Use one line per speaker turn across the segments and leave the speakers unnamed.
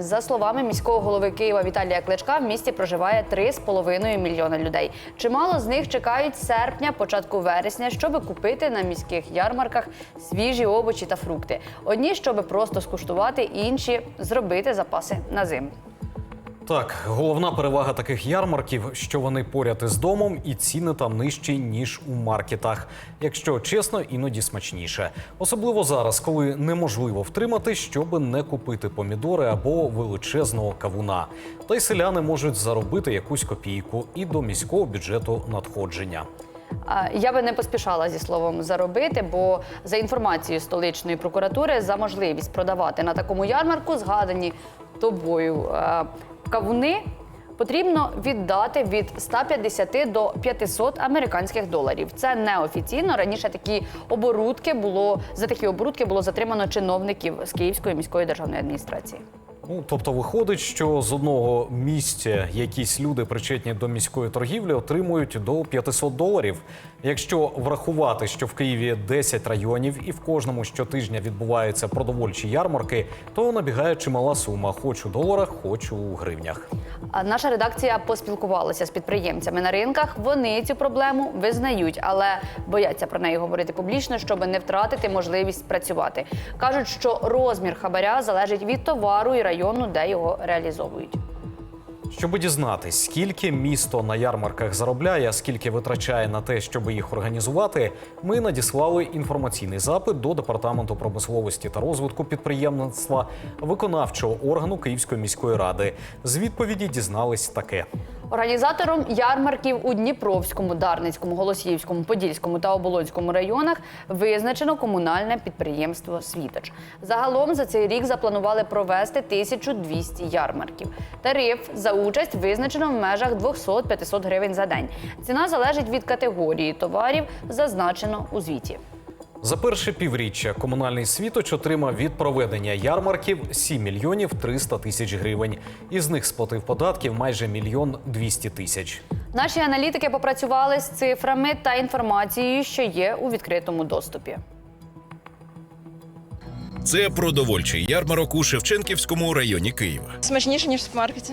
За словами міського голови Києва Віталія Кличка, в місті проживає 3,5 мільйона людей. Чимало з них чекають серпня, початку вересня, щоб купити на міських ярмарках свіжі овочі та фрукти. Одні, щоб просто скуштувати, інші зробити запаси на зиму.
Так, головна перевага таких ярмарків, що вони поряд із домом, і ціни там нижчі ніж у маркетах. Якщо чесно, іноді смачніше. Особливо зараз, коли неможливо втримати, щоб не купити помідори або величезного кавуна. Та й селяни можуть заробити якусь копійку і до міського бюджету надходження.
Я би не поспішала зі словом заробити, бо за інформацією столичної прокуратури за можливість продавати на такому ярмарку згадані тобою кавуни. Потрібно віддати від 150 до 500 американських доларів. Це неофіційно. Раніше такі оборудки було за такі оборудки було затримано чиновників з Київської міської державної адміністрації.
Ну, тобто виходить, що з одного місця якісь люди, причетні до міської торгівлі, отримують до 500 доларів. Якщо врахувати, що в Києві 10 районів і в кожному щотижня відбуваються продовольчі ярмарки, то набігає чимала сума, хоч у доларах, хоч у гривнях.
Наша редакція поспілкувалася з підприємцями на ринках. Вони цю проблему визнають, але бояться про неї говорити публічно, щоб не втратити можливість працювати. кажуть, що розмір хабаря залежить від товару і району, де його реалізовують.
Щоб дізнатись, скільки місто на ярмарках заробляє, скільки витрачає на те, щоб їх організувати, ми надіслали інформаційний запит до департаменту промисловості та розвитку підприємництва виконавчого органу Київської міської ради. З відповіді дізнались таке.
Організатором ярмарків у Дніпровському, Дарницькому, Голосіївському, Подільському та Оболонському районах визначено комунальне підприємство Світоч. Загалом за цей рік запланували провести 1200 ярмарків. Тариф за участь визначено в межах 200-500 гривень за день. Ціна залежить від категорії товарів, зазначено у звіті.
За перше півріччя комунальний світоч отримав від проведення ярмарків 7 мільйонів 300 тисяч гривень. Із них сплатив податків майже мільйон 200 тисяч.
Наші аналітики попрацювали з цифрами та інформацією, що є у відкритому доступі.
Це продовольчий ярмарок у Шевченківському районі Києва.
Смачніше, ніж в супермаркеті.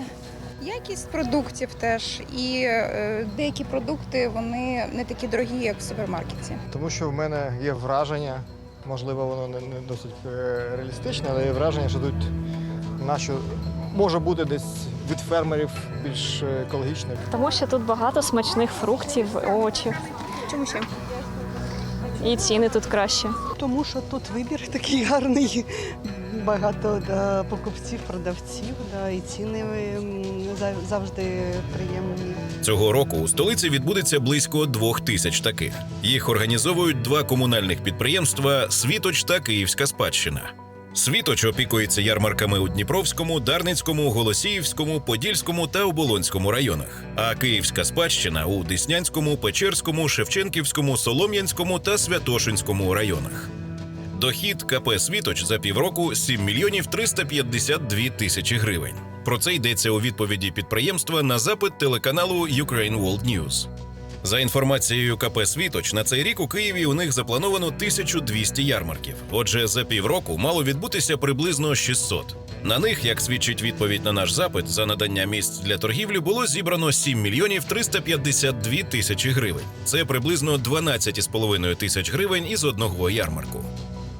Якість продуктів теж і е, деякі продукти вони не такі дорогі, як в супермаркеті.
Тому що в мене є враження, можливо, воно не, не досить е, реалістичне, але є враження, що тут нащо може бути десь від фермерів більш е, екологічних.
Тому що тут багато смачних фруктів, овочів.
Чому ще?
І ціни тут кращі.
Тому що тут вибір такий гарний, багато да, покупців, продавців, да, і ціни завжди приємні.
Цього року у столиці відбудеться близько двох тисяч таких. Їх організовують два комунальних підприємства Світоч та Київська спадщина. Світоч опікується ярмарками у Дніпровському, Дарницькому, Голосіївському, Подільському та Оболонському районах. А Київська спадщина у Деснянському, Печерському, Шевченківському, Солом'янському та Святошинському районах. Дохід КП Світоч за півроку 7 мільйонів 352 тисячі гривень. Про це йдеться у відповіді підприємства на запит телеканалу Ukraine World News. За інформацією КП Світоч, на цей рік у Києві у них заплановано 1200 ярмарків. Отже, за півроку мало відбутися приблизно 600. На них, як свідчить відповідь на наш запит, за надання місць для торгівлі було зібрано 7 мільйонів 352 тисячі гривень. Це приблизно 12,5 тисяч гривень із одного ярмарку.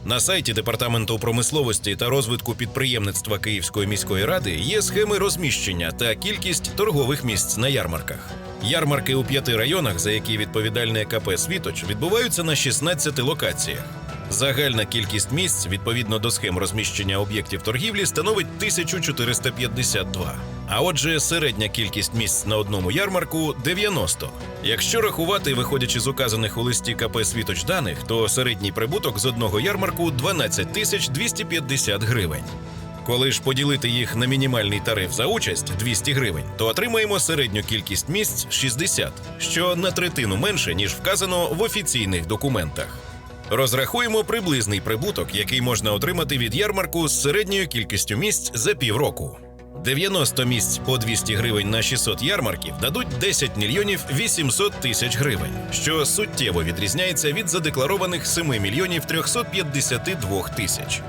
На сайті департаменту промисловості та розвитку підприємництва Київської міської ради є схеми розміщення та кількість торгових місць на ярмарках. Ярмарки у п'яти районах, за які відповідальне КП Світоч, відбуваються на 16 локаціях. Загальна кількість місць відповідно до схем розміщення об'єктів торгівлі становить 1452. А отже, середня кількість місць на одному ярмарку 90. Якщо рахувати, виходячи з указаних у листі КП Світоч даних, то середній прибуток з одного ярмарку 12 тисяч 250 гривень. Коли ж поділити їх на мінімальний тариф за участь 200 гривень, то отримаємо середню кількість місць 60, що на третину менше, ніж вказано в офіційних документах. Розрахуємо приблизний прибуток, який можна отримати від ярмарку з середньою кількістю місць за півроку. 90 місць по 200 гривень на 600 ярмарків дадуть 10 мільйонів 800 тисяч гривень, що суттєво відрізняється від задекларованих 7 мільйонів 352 тисяч.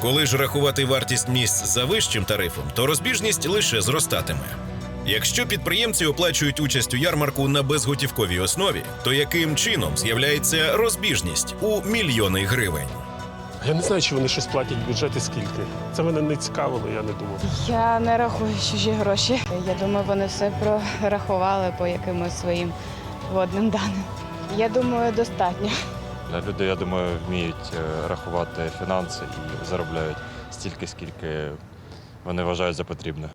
Коли ж рахувати вартість місць за вищим тарифом, то розбіжність лише зростатиме. Якщо підприємці оплачують участь у ярмарку на безготівковій основі, то яким чином з'являється розбіжність у мільйони гривень?
Я не знаю, чи вони щось платять в бюджет і скільки. Це мене не цікавило, я не думав.
Я не рахую чужі гроші. Я думаю, вони все прорахували по якимось своїм водним даним. Я думаю, достатньо.
Люди, я думаю, вміють е, рахувати фінанси і заробляють стільки, скільки вони вважають за потрібне.